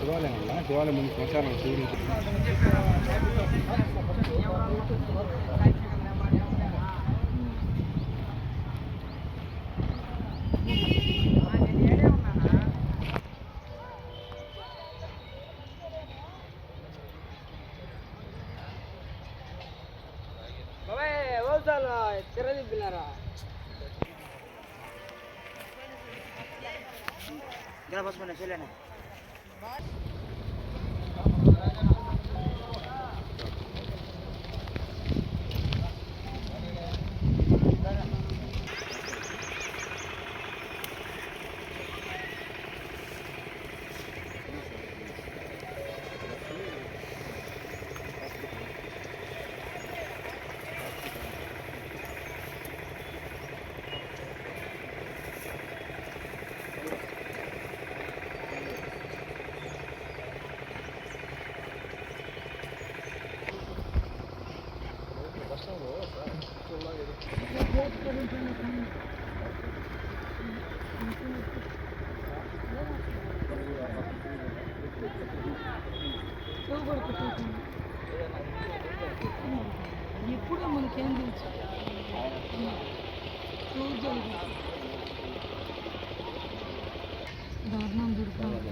శివాలయం అన్న శివాలయం ముందు శ్మశానం శివుడి తిరదిప్పినారా جرب اسمه نشيل أنا ఇప్పుడు మనకేం తెలుసు చూద్దాం దారుణం దొరుకుతుంది